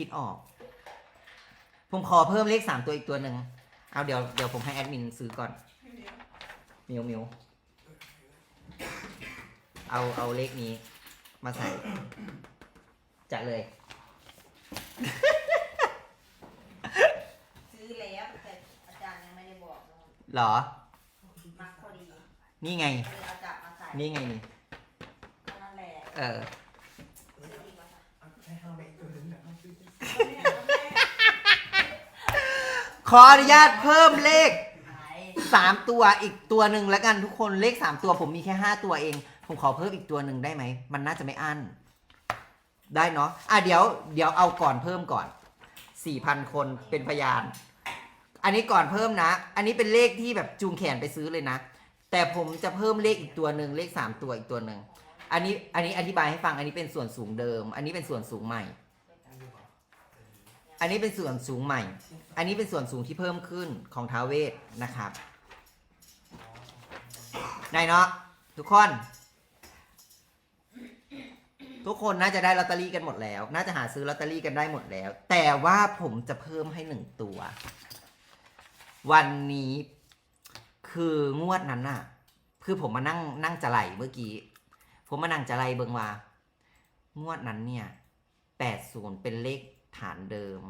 คิดออก ผมขอเพิ่มเลขสามตัวอีกตัวหนึ่ง เอาเดี๋ยวเดี๋ยวผมให้แอดมินซื้อก่อนมิวมิวเอาเอาเลขนี้มาใส่จะเลย ซื้อแล้วแต่อาจารย์ยังไม่ได้บอกเลยเหรอ มักพอดีนี่ไง เลยเอาจับมาใส่นี่ไงนี่เท่านั้นแหละ เออซื้ออีกว่าค่ะ ให้ห้าเมตรตัวนึงนะครับ ขออนุญาตเพิ่มเลขสามตัวอีกตัวหนึ่งแล้วกันทุกคนเลขสามตัวผมมีแค่ห้าตัวเอง ผมขอเพิ่มอีกตัวหนึ่งได้ไหม มันน่าจะไม่อั้น ได้เนาะอะเดี๋ยวเดี๋ยวเอาก่อนเพิ่มก่อนสี่พันคนเป็นพยาน อันนี้ก่อนเพิ่มนะ อันนี้เป็นเลขที่แบบจูงแขนไปซื้อเลยนะ แต่ผมจะเพิ่มเลขอีกตัวหนึ่งเลขสามตัวอีกตัวหนึ่งอันนี้อันนี้อธิบายให้ฟังอันนี้เป็นส่วนสูงเดิม อันนี้เป็นส่วนสูงใหม่ อันนี้เป็นส่วนสูงใหม่ อันนี้เป็นส่วนสูงที่เพิ่มขึ้นของท้าเวทนะครับได้เนาะทุกคน ทุกคนน่าจะได้ลอตเตอรี่กันหมดแล้ว น่าจะหาซื้อลอตเตอรี่กันได้หมดแล้ว แต่ว่าผมจะเพิ่มให้หนึ่งตัว วันนี้คืองวดนั้นน่ะ คือผมมานั่งนั่งจะไหลเมื่อกี้ ผมมานั่งจะไหลเบิงว่า งวดนั้นเนี่ยแปดศูนย์เป็นเลข ฐานเดิม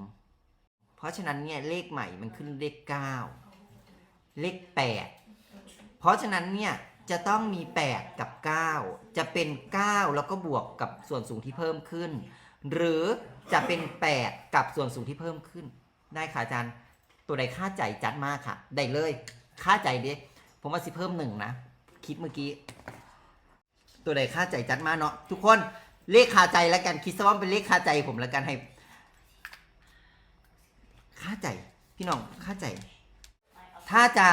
เพราะฉะนั้นเนี่ยเลขใหม่มันขึ้นเลขเก้าเลขแปดเพราะฉะนั้นเนี่ยจะต้องมี 8 กับ 9 จะเป็น 9 แล้วก็บวกกับส่วนสูงที่เพิ่มขึ้น หรือจะเป็น 8 กับส่วนสูงที่เพิ่มขึ้น ได้ค่ะอาจารย์ตัวใดค่าใจจัดมากค่ะ ได้เลยค่าใจเด้ผมว่าสิเพิ่มหนึ่งนะ คิดเมื่อกี้ ตัวใดค่าใจจัดมากเนาะทุกคนเลขคาใจแล้วกันคิดซะว่าเป็นเลขคาใจผมแล้วกันให้ ค่าใจพี่น้องค่าใจ ถ้าจะ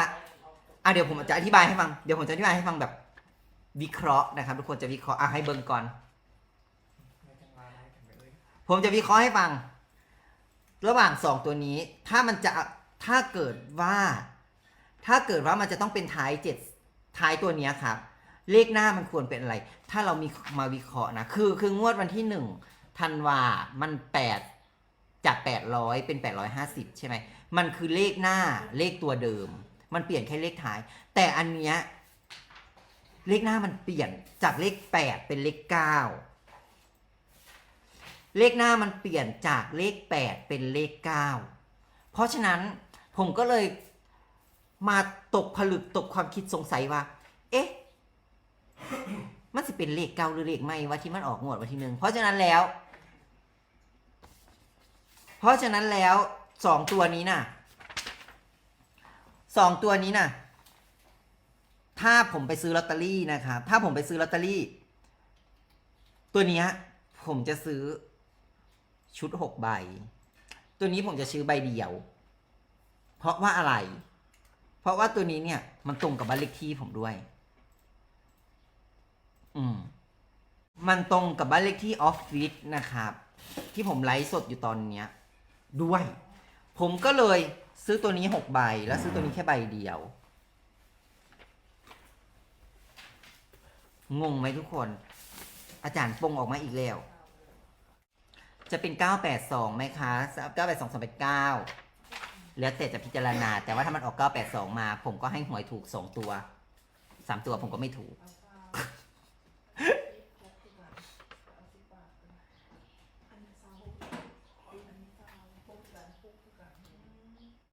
อะเดี๋ยวผมจะอธิบายให้ฟังเดี๋ยวผมจะอธิบายให้ฟังแบบ วิเคราะห์นะครับ ทุกคนจะวิเคราะห์อะให้เบิ่งก่อนก่อน ผมจะวิเคราะห์ให้ฟัง ระหว่างสองตัวนี้ ถ้ามันจะถ้าเกิดว่า ถ้าเกิดว่ามันจะต้องเป็นท้ายเจ็ดท้ายตัวเนี้ยครับ เลขหน้ามันควรเป็นอะไร ถ้าเรามีมาวิเคราะห์นะคือคืองวดวันที่หนึ่งธันวามันแปด จากแปดร้อยเป็นแปดร้อยห้าสิบใช่ไหม มันคือเลขหน้าเลขตัวเดิม มันเปลี่ยนแค่เลขท้าย แต่อันเนี้ยเลขหน้ามันเปลี่ยนจากเลขแปดเป็นเลขเก้าเลขหน้ามันเปลี่ยนจากเลข 8 เป็นเลข 9 เพราะฉะนั้นผมก็เลยมาตกผลึกตกความคิดสงสัยว่า เอ๊ะ มันจะเป็นเลขเก้าหรือเลขไม่ว่าที่มันออกงวดวันที่หนึ่งเพราะฉะนั้นแล้ว ราะฉะนั้นแล้วสองตัวนี้น่ะสองตัวนี้น่ะ ถ้าผมไปซื้อลอตเตอรี่นะครับถ้าผมไปซื้อลอตเตอรี่ ตัวนี้ผมจะซื้อชุดหกใบ ตัวนี้ผมจะซื้อใบเดียว เพราะว่าอะไร เพราะว่าตัวนี้เนี่ย มันตรงกับบ้านเลขที่ผมด้วย อืม มันตรงกับบ้านเลขที่ออฟฟิศนะครับ ที่ผมไลฟ์สดอยู่ตอนเนี้ย ด้วย ผมก็เลยซื้อตัวนี้หกใบ แล้วซื้อตัวนี้แค่ใบเดียว งงไหมทุกคน อาจารย์ปงออกมาอีกแล้ว จะเป็น 982ไหมคะ 982 2เป็น9แล้วแต่จะพิจารณา แต่ว่าถ้ามันออก 982 มา ผมก็ให้หวยถูก 2 ตัว 3 ตัวผมก็ไม่ถูก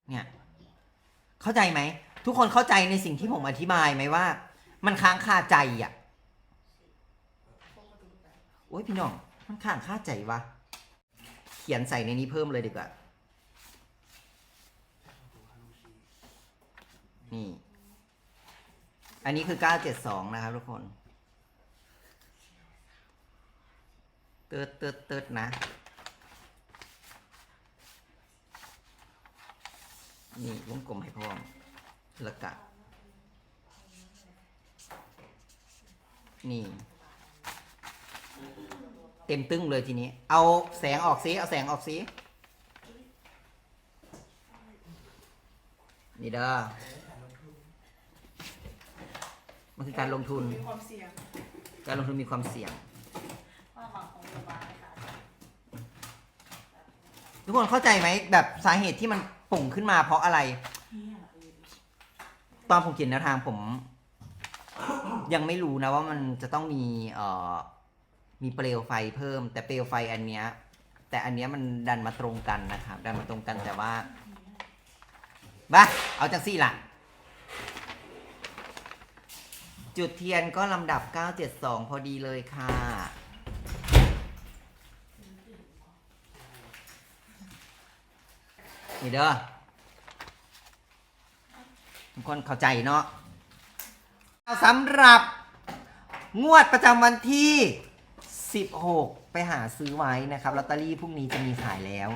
เนี่ย เข้าใจไหม ทุกคนเข้าใจในสิ่งที่ผมอธิบายไหมว่า มันค้างคาใจอะโอ้ยพี่น้องมันค้างคาใจวะเขียนใส่ในนี้เพิ่มเลยดีกว่า นี่ อันนี้คือ 972 นะครับทุกคน เติร์ดเติร์ดเติร์ดนะ นี่วงกลมให้พร้อมแล้วก็นี่ เต็มตึ้งเลยทีนี้ เอาแสงออกซิเอาแสงออกซินี่เด้อมันคือการลงทุน มีความเสี่ยงการลงทุนมีความเสี่ยง ว่าบางของโรงพยาบาลนะคะ ทุกคนเข้าใจไหมแบบสาเหตุที่มัน ปุ่งขึ้นมาเพราะอะไร ตอนผมเขียนแนวทางผม ยังไม่รู้นะว่ามันจะต้องมีเอ่อมีเปลวไฟเพิ่ม แต่เปลวไฟอันเนี้ย แต่อันเนี้ยมันดันมาตรงกันนะครับ ดันมาตรงกันแต่ว่าบ้าเอาจากซี่ล่ะจุดเทียนก็ลำดับ 972 พอดีเลยค่ะ นี่เด้อทุกคนเข้าใจเนาะสำหรับงวดประจำวันที่ 16 ไปหาซื้อไว้นะครับลอตเตอรี่พรุ่งนี้จะมีขายแล้ว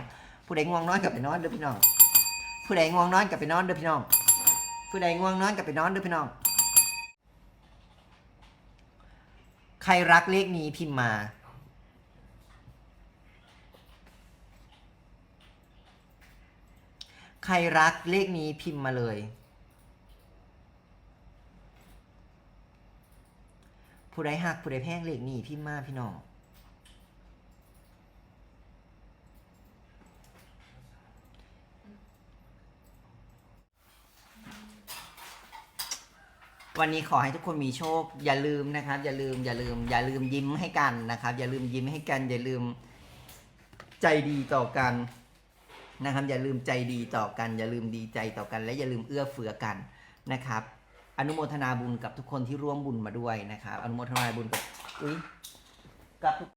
ผู้ใดง่วงนอนกลับไปนอนเด้อพี่น้อง ผู้ใดง่วงนอนกลับไปนอนเด้อพี่น้อง ผู้ใดง่วงนอนกลับไปนอนเด้อพี่น้อง ใครรักเลขนี้พิมพ์มา ใครรักเลขนี้พิมพ์มาเลย ผู้ใดหักผู้ใดแพงเลขนี้พิมพ์มาพี่น้องวันนี้ขอให้ทุกคนมีโชค อย่าลืมนะครับ อย่าลืม อย่าลืม อย่าลืมยิ้มให้กันนะครับ อย่าลืมยิ้มให้กัน อย่าลืมใจดีต่อกัน นะครับ อย่าลืมใจดีต่อกัน อย่าลืมดีใจต่อกัน และอย่าลืมเอื้อเฟื้อกันนะครับ อนุโมทนาบุญกับทุกคนที่ร่วมบุญมาด้วยนะครับ อนุโมทนาบุญกับอุ้ยกับทุก